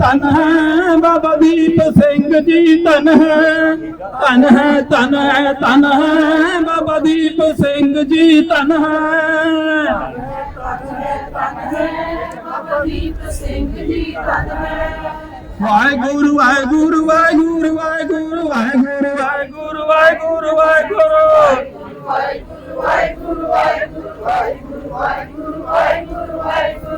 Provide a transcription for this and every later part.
ਤਨ ਹੈ ਬਾਬਾ ਦੀਪ ਸਿੰਘ ਜੀ ਤਨ ਹੈ, ਧਨ ਹੈ ਤਨ ਹੈ ਤਨ ਹੈ ਬਾਬਾ ਦੀਪ ਸਿੰਘ ਜੀ ਤਨ ਹੈ। ਵਾਹਿਗੁਰੂ ਵਾਹਿਗੁਰੂ ਵਾਹਿਗੁਰੂ ਵਾਹਿਗੁਰੂ ਵਾਹਿਗੁਰੂ ਵਾਹਿਗੁਰੂ ਵਾਹਿਗੁਰੂ ਵਾਹਿਗੁਰੂ ਵਾਹਿਗੁਰੂ ਵਾਹਿਗੁਰੂ ਵਾਹਿਗੁਰੂ ਵਾਹਿਗੁਰੂ ਵਾਹਿਗੁਰੂ ਵਾਹਿਗੁਰੂ।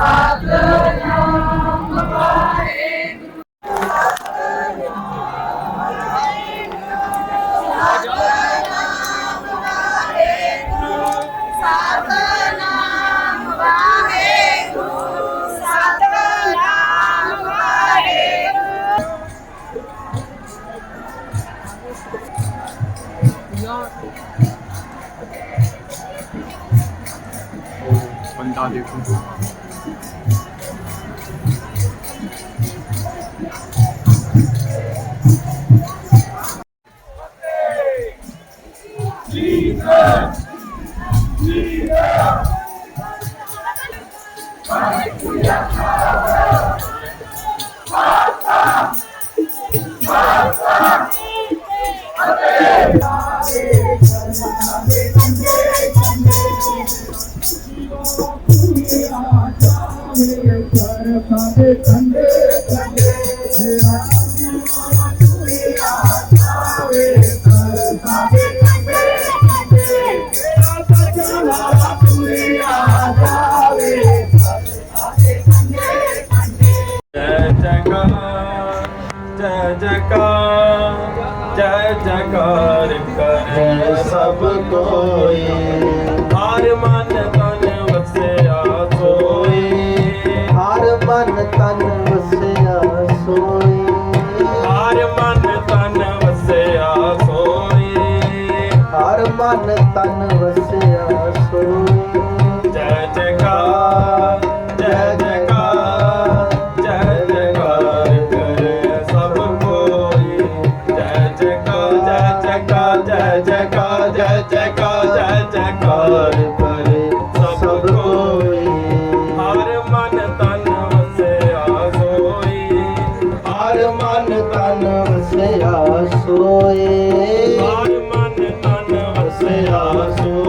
ਸਤਨਾਮ ਵਾਹਿਗੁਰੂ ਸਤਨਾਮ ਵਾਹਿਗੁਰੂ ਸਤਨਾਮ ਵਾਹਿਗੁਰੂ ਬੰਦਾ ਦੇਖੋ। Jesus! Jesus! Sunday, Sunday. ਸਭ ਕੋਈ। ਹਰ ਮਨ ਤਨ ਵਸਿਆ ਸੋਈ ਹਰ ਮਨ ਤਨ ਵਸਿਆ ਸੋਈ ਹਰ ਮਨ ਤਨ ਵਸਿਆ ਸੋਈ ਹਰ ਮਨ ਤਨ ਵਸਿਆ ਸੋਈ ਸੁ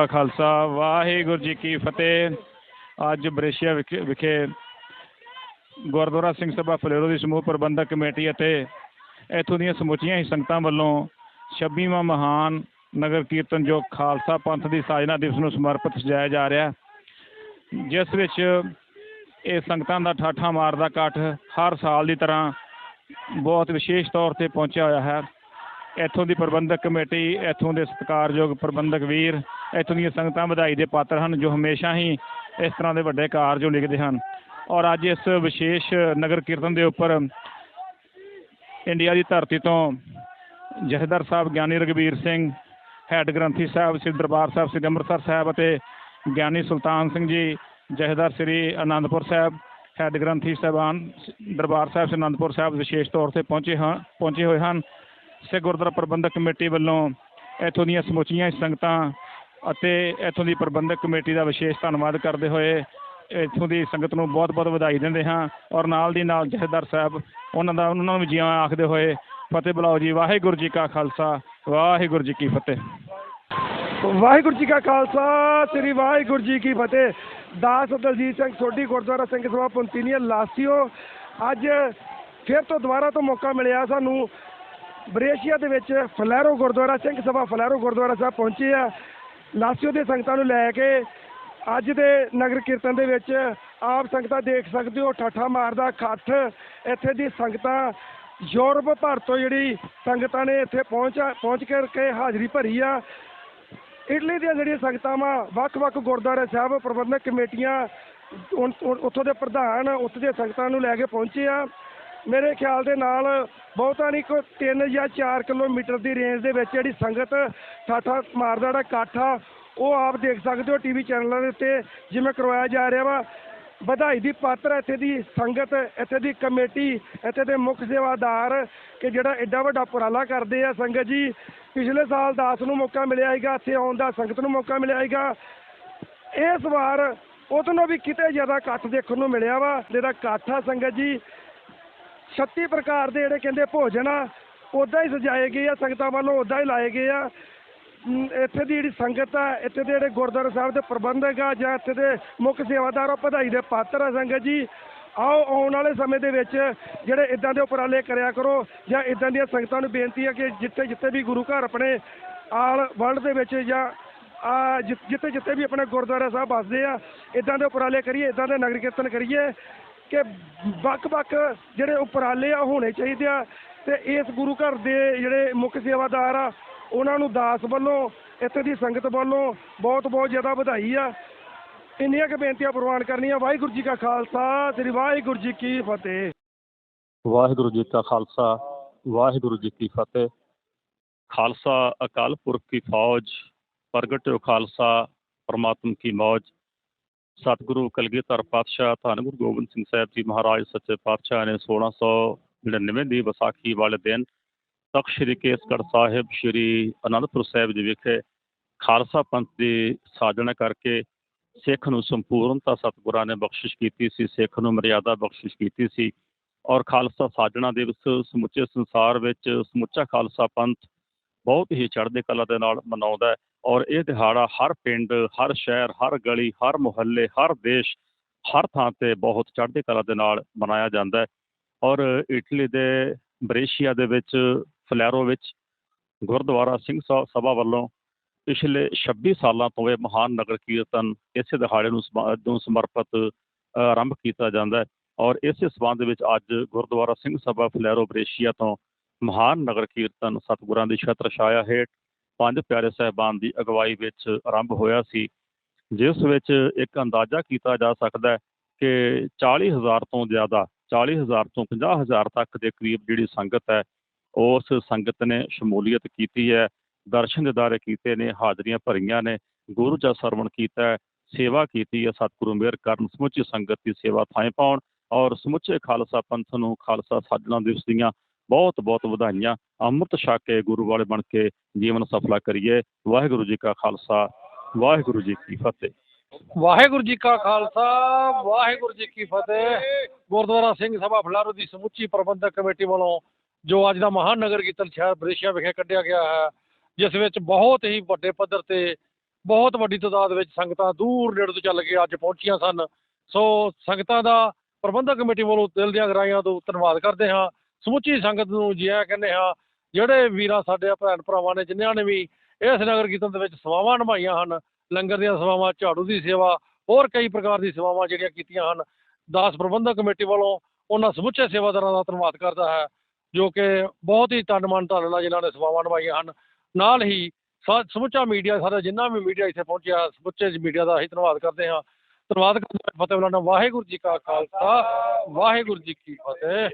ਕਾ ਖਾਲਸਾ, ਵਾਹਿਗੁਰੂ ਜੀ ਕੀ ਫਤਿਹ। ਅੱਜ ਬਰੇਸ਼ੀਆ ਵਿਖੇ ਵਿਖੇ ਗੁਰਦੁਆਰਾ ਸਿੰਘ ਸਭਾ ਫਲੇਰੋ ਦੀ ਸਮੂਹ ਪ੍ਰਬੰਧਕ ਕਮੇਟੀ ਅਤੇ ਇੱਥੋਂ ਦੀਆਂ ਸਮੁੱਚੀਆਂ ਹੀ ਸੰਗਤਾਂ ਵੱਲੋਂ 26ਵਾਂ ਮਹਾਨ ਨਗਰ ਕੀਰਤਨ ਜੋ ਖਾਲਸਾ ਪੰਥ ਦੀ ਸਾਜਨਾ ਦਿਵਸ ਨੂੰ ਸਮਰਪਿਤ ਸਜਾਇਆ ਜਾ ਰਿਹਾ ਜਿਸ ਵਿੱਚ ਇਹ ਸੰਗਤਾਂ ਦਾ ਠਾਠਾ ਮਾਰਦਾ ਇਕੱਠ ਹਰ ਸਾਲ ਦੀ ਤਰ੍ਹਾਂ ਬਹੁਤ ਵਿਸ਼ੇਸ਼ ਤੌਰ ਤੇ ਪਹੁੰਚਿਆ ਹੋਇਆ ਹੈ। ਇੱਥੋਂ ਦੀ ਪ੍ਰਬੰਧਕ ਕਮੇਟੀ, ਇੱਥੋਂ ਦੇ ਸਤਿਕਾਰਯੋਗ ਪ੍ਰਬੰਧਕ ਵੀਰ, ਇੱਥੋਂ ਦੀਆਂ ਸੰਗਤਾਂ ਵਧਾਈ ਦੇ ਪਾਤਰ ਹਨ, ਜੋ ਹਮੇਸ਼ਾ ਹੀ ਇਸ ਤਰ੍ਹਾਂ ਦੇ ਵੱਡੇ ਕਾਰਜ ਲਿਖਦੇ ਹਨ। ਔਰ ਅੱਜ ਇਸ ਵਿਸ਼ੇਸ਼ ਨਗਰ ਕੀਰਤਨ ਦੇ ਉੱਪਰ ਇੰਡੀਆ ਦੀ ਧਰਤੀ ਤੋਂ ਜਥੇਦਾਰ ਸਾਹਿਬ ਗਿਆਨੀ ਰਗਵੀਰ ਸਿੰਘ, ਹੈੱਡ ਗ੍ਰੰਥੀ ਸਾਹਿਬ ਸ੍ਰੀ ਦਰਬਾਰ ਸਾਹਿਬ, ਸ੍ਰੀ ਅੰਮ੍ਰਿਤਸਰ ਸਾਹਿਬ ਅਤੇ ਗਿਆਨੀ ਸੁਲਤਾਨ ਸਿੰਘ ਜੀ, ਜਥੇਦਾਰ ਸ੍ਰੀ ਆਨੰਦਪੁਰ ਸਾਹਿਬ, ਹੈੱਡ ਗ੍ਰੰਥੀ ਸਾਹਿਬਾਨ, ਦਰਬਾਰ ਸਾਹਿਬ ਸ੍ਰੀ ਆਨੰਦਪੁਰ ਸਾਹਿਬ ਵਿਸ਼ੇਸ਼ ਤੌਰ ਤੇ ਪਹੁੰਚੇ ਹਨ ਪਹੁੰਚੇ ਹੋਏ ਹਨ। ਸਿੱਖ ਗੁਰਦੁਆਰਾ ਪ੍ਰਬੰਧਕ ਕਮੇਟੀ ਵੱਲੋਂ ਇੱਥੋਂ ਦੀਆਂ ਸਮੁੱਚੀਆਂ ਸੰਗਤਾਂ ਅਤੇ ਇੱਥੋਂ ਦੀ ਪ੍ਰਬੰਧਕ ਕਮੇਟੀ ਦਾ ਵਿਸ਼ੇਸ਼ ਧੰਨਵਾਦ ਕਰਦੇ ਹੋਏ ਇੱਥੋਂ ਦੀ ਸੰਗਤ ਨੂੰ ਬਹੁਤ-ਬਹੁਤ ਵਧਾਈ ਦਿੰਦੇ ਹਾਂ ਔਰ ਨਾਲ ਦੀ ਨਾਲ ਜਥੇਦਾਰ ਸਾਹਿਬ, ਉਹਨਾਂ ਦਾ, ਉਹਨਾਂ ਨੂੰ ਵੀ ਜੀਆਂ ਆਖਦੇ ਹੋਏ ਫਤਿਹ ਬੁਲਾਓ ਜੀ, ਵਾਹਿਗੁਰੂ ਜੀ ਕਾ ਖਾਲਸਾ, ਵਾਹਿਗੁਰੂ ਜੀ ਕੀ ਫਤਿਹ। ਵਾਹਿਗੁਰੂ ਜੀ ਕਾ ਖਾਲਸਾ, ਸ੍ਰੀ ਵਾਹਿਗੁਰੂ ਜੀ ਕੀ ਫਤਿਹ। ਦਾਸ ਦਲਜੀਤ ਸਿੰਘ, ਸੋਢੀ ਗੁਰਦੁਆਰਾ ਸਿੰਘ ਸਭਾ, ਪੁੰਤੀਨੀਆ, ਲਾਸੀਓ। ਅੱਜ ਫਿਰ ਤੋਂ ਦੁਬਾਰਾ ਤੋਂ ਮੌਕਾ ਮਿਲਿਆ ਸਾਨੂੰ। ਬਰੇਸ਼ੀਆ ਦੇ ਵਿੱਚ ਫਲੈਰੋ ਗੁਰਦੁਆਰਾ, ਸਿੰਘ ਸਭਾ ਫਲੈਰੋ ਗੁਰਦੁਆਰਾ ਸਾਹਿਬ ਪਹੁੰਚੇ ਆ। ਲਾਸੀਓ ਦੇ ਸੰਗਤਾਂ ਨੂੰ ਲੈ ਕੇ ਅੱਜ ਦੇ ਨਗਰ ਕੀਰਤਨ ਦੇ ਵਿੱਚ ਆਪ ਸੰਗਤਾਂ ਦੇਖ ਸਕਦੇ ਹੋ, ਠਾਠਾ ਮਾਰਦਾ ਇਕੱਠ ਇੱਥੇ ਦੀ ਸੰਗਤਾਂ ਯੂਰਪ ਭਰ ਤੋਂ ਜਿਹੜੀ ਸੰਗਤਾਂ ਨੇ ਇੱਥੇ ਪਹੁੰਚ ਪਹੁੰਚ ਕਰਕੇ ਹਾਜ਼ਰੀ ਭਰੀ ਆ। ਇਟਲੀ ਦੀਆਂ ਜਿਹੜੀਆਂ ਸੰਗਤਾਂ ਵਾ ਵੱਖ-ਵੱਖ ਗੁਰਦੁਆਰਾ ਸਾਹਿਬ, ਪ੍ਰਬੰਧਕ ਕਮੇਟੀਆਂ ਉੱਥੋਂ ਦੇ ਪ੍ਰਧਾਨ, ਉੱਥੋਂ ਦੀਆਂ ਸੰਗਤਾਂ ਨੂੰ ਲੈ ਕੇ ਪਹੁੰਚੇ ਆ। ਮੇਰੇ ਖਿਆਲ ਦੇ ਨਾਲ ਬਹੁਤਾ ਨਹੀਂ, ਕੋਈ 3 ਜਾਂ 4 ਕਿਲੋਮੀਟਰ ਦੀ ਰੇਂਜ ਦੇ ਵਿੱਚ ਜਿਹੜੀ ਸੰਗਤ ਠਾਠਾ ਮਾਰਦਾ ਜਿਹੜਾ ਇਕੱਠ ਆ, ਉਹ ਆਪ ਦੇਖ ਸਕਦੇ ਹੋ ਟੀਵੀ ਚੈਨਲਾਂ ਦੇ ਉੱਤੇ ਜਿਵੇਂ ਕਰਵਾਇਆ ਜਾ ਰਿਹਾ ਵਾ। ਵਧਾਈ ਦੀ ਪਾਤਰ ਇੱਥੇ ਦੀ ਸੰਗਤ, ਇੱਥੇ ਦੀ ਕਮੇਟੀ, ਇੱਥੇ ਦੇ ਮੁੱਖ ਸੇਵਾਦਾਰ ਕਿ ਜਿਹੜਾ ਐਡਾ ਵੱਡਾ ਉਪਰਾਲਾ ਕਰਦੇ ਆ ਸੰਗਤ ਜੀ। ਪਿਛਲੇ ਸਾਲ ਦਾਸ ਨੂੰ ਮੌਕਾ ਮਿਲਿਆ ਹੈਗਾ ਇੱਥੇ ਆਉਣ ਦਾ ਸੰਗਤ ਨੂੰ ਮੌਕਾ ਮਿਲਿਆ ਹੈਗਾ ਇਸ ਵਾਰ ਉਹਦੋਂ ਵੀ ਕਿਤੇ ਜ਼ਿਆਦਾ ਇਕੱਠ ਦੇਖਣ ਨੂੰ ਮਿਲਿਆ ਵਾ, ਜਿਹੜਾ ਇਕੱਠ ਆ ਸੰਗਤ ਜੀ। 36 ਪ੍ਰਕਾਰ ਦੇ ਜਿਹੜੇ ਕਹਿੰਦੇ ਭੋਜਨ ਆ ਉਦਾਂ ਹੀ ਸਜਾਏ ਗਏ ਆ, ਸੰਗਤਾਂ ਵੱਲੋਂ ਉਦਾਂ ਹੀ ਲਾਏ ਗਏ ਆ। ਇੱਥੇ ਦੀ ਜਿਹੜੀ ਸੰਗਤ ਆ, ਇੱਥੇ ਦੇ ਜਿਹੜੇ ਗੁਰਦੁਆਰਾ ਸਾਹਿਬ ਦੇ ਪ੍ਰਬੰਧਕ ਆ, ਜਾਂ ਇੱਥੇ ਦੇ ਮੁੱਖ ਸੇਵਾਦਾਰ ਆ ਵਧਾਈ ਦੇ ਪਾਤਰ ਆ ਸੰਗਤ ਜੀ। ਆਓ, ਆਉਣ ਵਾਲੇ ਸਮੇਂ ਦੇ ਵਿੱਚ ਜਿਹੜੇ ਇਦਾਂ ਦੇ ਉਪਰਾਲੇ ਕਰਿਆ ਕਰੋ, ਜਾਂ ਇਦਾਂ ਦੀਆਂ ਸੰਗਤਾਂ ਨੂੰ ਬੇਨਤੀ ਹੈ ਕਿ ਜਿੱਥੇ ਜਿੱਥੇ ਵੀ ਗੁਰੂ ਘਰ ਆਪਣੇ ਆਲ ਵਰਲਡ ਦੇ ਵਿੱਚ ਜਾਂ ਆ, ਜਿੱਥੇ ਜਿੱਥੇ ਵੀ ਆਪਣੇ ਗੁਰਦੁਆਰਾ ਸਾਹਿਬ ਵੱਸਦੇ ਆ ਇਦਾਂ ਦੇ ਉਪਰਾਲੇ ਕਰੀਏ ਇਦਾਂ ਦੇ ਨਗਰ ਕੀਰਤਨ ਕਰੀਏ। ਕਿ ਵੱਖ-ਵੱਖ ਜਿਹੜੇ ਉਪਰਾਲੇ ਆ ਹੋਣੇ ਚਾਹੀਦੇ ਆ ਤੇ ਇਸ ਗੁਰੂ ਘਰ ਦੇ ਜਿਹੜੇ ਮੁੱਖ ਸੇਵਾਦਾਰ ਆ, ਉਹਨਾਂ ਨੂੰ ਦਾਸ ਵੱਲੋਂ, ਇੱਥੇ ਦੀ ਸੰਗਤ ਵੱਲੋਂ ਬਹੁਤ-ਬਹੁਤ ਜ਼ਿਆਦਾ ਵਧਾਈ ਆ। ਇੰਨੀਆਂ ਕੁ ਬੇਨਤੀਆਂ ਪ੍ਰਵਾਨ ਕਰਨੀਆਂ। ਵਾਹਿਗੁਰੂ ਜੀ ਕਾ ਖਾਲਸਾ, ਸ੍ਰੀ ਵਾਹਿਗੁਰੂ ਜੀ ਕੀ ਫਤਿਹ। ਵਾਹਿਗੁਰੂ ਜੀ ਕਾ ਖਾਲਸਾ, ਵਾਹਿਗੁਰੂ ਜੀ ਕੀ ਫਤਿਹ। ਖਾਲਸਾ ਅਕਾਲ ਪੁਰਖ ਕੀ ਫੌਜ ਪ੍ਰਗਟ ਖਾਲਸਾ, ਪਰਮਾਤਮ ਕੀ ਮੌਜ। ਸਤਿਗੁਰੂ ਕਲਗੀਧਰ ਪਾਤਸ਼ਾਹ ਧੰਨ ਗੁਰੂ ਗੋਬਿੰਦ ਸਿੰਘ ਸਾਹਿਬ ਜੀ ਮਹਾਰਾਜ ਸੱਚੇ ਪਾਤਸ਼ਾਹ ਨੇ 1699 ਦੀ ਵਿਸਾਖੀ ਵਾਲੇ ਦਿਨ ਤਖਤ ਸ੍ਰੀ ਕੇਸਗੜ੍ਹ ਸਾਹਿਬ ਸ੍ਰੀ ਅਨੰਦਪੁਰ ਸਾਹਿਬ ਜੀ ਵਿਖੇ ਖਾਲਸਾ ਪੰਥ ਦੀ ਸਾਜਣਾ ਕਰਕੇ ਸਿੱਖ ਨੂੰ ਸੰਪੂਰਨਤਾ ਸਤਿਗੁਰਾਂ ਨੇ ਬਖਸ਼ਿਸ਼ ਕੀਤੀ ਸੀ, ਸਿੱਖ ਨੂੰ ਮਰਿਆਦਾ ਬਖਸ਼ਿਸ਼ ਕੀਤੀ ਸੀ ਔਰ ਖਾਲਸਾ ਸਾਜਣਾ ਦਿਵਸ ਸਮੁੱਚੇ ਸੰਸਾਰ ਵਿੱਚ ਸਮੁੱਚਾ ਖਾਲਸਾ ਪੰਥ ਬਹੁਤ ਹੀ ਚੜ੍ਹਦੀ ਕਲਾ ਦੇ ਨਾਲ ਮਨਾਉਂਦਾ ਹੈ। ਔਰ ਇਹ ਦਿਹਾੜਾ ਹਰ ਪਿੰਡ, ਹਰ ਸ਼ਹਿਰ, ਹਰ ਗਲੀ, ਹਰ ਮੁਹੱਲੇ, ਹਰ ਦੇਸ਼, ਹਰ ਥਾਂ ਤੇ ਬਹੁਤ ਚੜ੍ਹਦੀ ਕਲਾ ਦੇ ਨਾਲ ਮਨਾਇਆ ਜਾਂਦਾ ਹੈ। ਔਰ ਇਟਲੀ ਦੇ ਬਰੇਸ਼ੀਆ ਦੇ ਵਿੱਚ, ਫਲੈਰੋ ਵਿੱਚ ਗੁਰਦੁਆਰਾ ਸਿੰਘ ਸਭਾ ਵੱਲੋਂ ਪਿਛਲੇ 26 ਸਾਲਾਂ ਤੋਂ ਇਹ ਮਹਾਨ ਨਗਰ ਕੀਰਤਨ ਇਸੇ ਦਿਹਾੜੇ ਨੂੰ ਸਮਾ- ਨੂੰ ਸਮਰਪਿਤ ਆਰੰਭ ਕੀਤਾ ਜਾਂਦਾ ਹੈ। ਔਰ ਇਸੇ ਸਬੰਧ ਵਿੱਚ ਅੱਜ ਗੁਰਦੁਆਰਾ ਸਿੰਘ ਸਭਾ ਫਲੈਰੋ ਬਰੇਸ਼ੀਆ ਤੋਂ ਮਹਾਨ ਨਗਰ ਕੀਰਤਨ ਸਤਿਗੁਰਾਂ ਦੀ ਛਤਰ ਛਾਇਆ ਹੇਠ ਪੰਜ ਪਿਆਰੇ ਸਾਹਿਬਾਨ ਦੀ ਅਗਵਾਈ ਵਿੱਚ ਆਰੰਭ ਹੋਇਆ ਸੀ, ਜਿਸ ਵਿੱਚ ਇੱਕ ਅੰਦਾਜ਼ਾ ਕੀਤਾ ਜਾ ਸਕਦਾ ਹੈ ਕਿ 40000 ਤੋਂ ਜ਼ਿਆਦਾ 40000 ਤੋਂ 50000 ਤੱਕ ਦੇ ਕਰੀਬ ਜਿਹੜੀ ਸੰਗਤ ਹੈ, ਉਸ ਸੰਗਤ ਨੇ ਸ਼ਮੂਲੀਅਤ ਕੀਤੀ ਹੈ, ਦਰਸ਼ਨ ਦਿਦਾਰੇ ਕੀਤੇ ਨੇ, ਹਾਜ਼ਰੀਆਂ ਭਰੀਆਂ ਨੇ, ਗੁਰੂ ਦਾ ਸਰਵਣ ਕੀਤਾ ਹੈ, ਸੇਵਾ ਕੀਤੀ ਹੈ, ਸਤਿਗੁਰੂ ਮਿਹਰ ਕਰਨ ਸਮੁੱਚੀ ਸੰਗਤ ਦੀ ਸੇਵਾ ਥਾਂ ਪਾਉਣ ਔਰ ਸਮੁੱਚੇ ਖਾਲਸਾ ਪੰਥ ਨੂੰ ਖਾਲਸਾ ਸਾਜਣਾ ਦਿਵਸ ਦੀਆਂ ਬਹੁਤ ਬਹੁਤ ਵਧਾਈਆਂ। ਅੰਮ੍ਰਿਤ ਛਕ ਕੇ ਗੁਰੂ ਵਾਲੇ ਬਣ ਕੇ ਜੀਵਨ ਸਫਲਾ ਕਰੀਏ। ਵਾਹਿਗੁਰੂ ਜੀ ਕਾ ਖਾਲਸਾ, ਵਾਹਿਗੁਰੂ ਜੀ ਕੀ ਫਤਿਹ। ਵਾਹਿਗੁਰੂ ਜੀ ਕਾ ਖਾਲਸਾ, ਵਾਹਿਗੁਰੂ ਜੀ ਕੀ ਫਤਿਹ। ਗੁਰਦੁਆਰਾ ਸਿੰਘ ਸਭਾ ਫਲਾਰੂ ਦੀ ਸਮੁੱਚੀ ਪ੍ਰਬੰਧਕ ਕਮੇਟੀ ਵੱਲੋਂ ਜੋ ਅੱਜ ਦਾ ਮਹਾਨਗਰ ਕੀਰਤਨ ਸ਼ਹਿਰ ਬਰੇਸ਼ੀਆ ਵਿਖੇ ਕੱਢਿਆ ਗਿਆ ਹੈ, ਜਿਸ ਵਿੱਚ ਬਹੁਤ ਹੀ ਵੱਡੇ ਪੱਧਰ ਤੇ ਬਹੁਤ ਵੱਡੀ ਤਾਦਾਦ ਵਿੱਚ ਸੰਗਤਾਂ ਦੂਰ ਨੇੜੇ ਤੋਂ ਚੱਲ ਕੇ ਅੱਜ ਪਹੁੰਚੀਆਂ ਸਨ। ਸੋ ਸੰਗਤਾਂ ਦਾ ਪ੍ਰਬੰਧਕ ਕਮੇਟੀ ਵੱਲੋਂ ਦਿਲ ਦੀਆਂ ਗਰਾਈਆਂ ਤੋਂ ਧੰਨਵਾਦ ਕਰਦੇ ਹਾਂ। ਸਮੁੱਚੀ ਸੰਗਤ ਨੂੰ ਜੀ ਆਇਆਂ ਕਹਿੰਦੇ ਹਾਂ, ਜਿਹੜੇ ਵੀਰਾਂ ਸਾਡੇ ਭੈਣ ਭਰਾਵਾਂ ਨੇ, ਜਿਨ੍ਹਾਂ ਨੇ ਵੀ ਇਸ ਨਗਰ ਕੀਰਤਨ ਦੇ ਵਿੱਚ ਸੇਵਾਵਾਂ ਨਿਭਾਈਆਂ ਹਨ, ਲੰਗਰ ਦੀਆਂ ਸੇਵਾਵਾਂ, ਝਾੜੂ ਦੀ ਸੇਵਾ, ਹੋਰ ਕਈ ਪ੍ਰਕਾਰ ਦੀ ਸੇਵਾਵਾਂ ਜਿਹੜੀਆਂ ਕੀਤੀਆਂ ਹਨ, ਦਾਸ ਪ੍ਰਬੰਧਕ ਕਮੇਟੀ ਵੱਲੋਂ ਉਹਨਾਂ ਸਮੁੱਚੇ ਸੇਵਾਦਾਰਾਂ ਦਾ ਧੰਨਵਾਦ ਕਰਦਾ ਹੈ, ਜੋ ਕਿ ਬਹੁਤ ਹੀ ਤਨ ਮਨ ਧਨ ਨਾਲ ਜਿਨ੍ਹਾਂ ਨੇ ਸੇਵਾਵਾਂ ਨਿਭਾਈਆਂ ਹਨ। ਨਾਲ ਹੀ ਸਾ- ਸਮੁੱਚਾ ਮੀਡੀਆ ਸਾਰਾ ਜਿੰਨਾ ਵੀ ਮੀਡੀਆ ਇੱਥੇ ਪਹੁੰਚਿਆ, ਸਮੁੱਚੇ ਮੀਡੀਆ ਦਾ ਅਸੀਂ ਧੰਨਵਾਦ ਕਰਦੇ ਹਾਂ। ਧੰਨਵਾਦ ਕਰਦੇ ਹਾਂ ਫਤਿਹ ਬੁਲਾਣਾ ਵਾਹਿਗੁਰੂ ਜੀ ਕਾ ਖਾਲਸਾ, ਵਾਹਿਗੁਰੂ ਜੀ ਕੀ ਫਤਿਹ।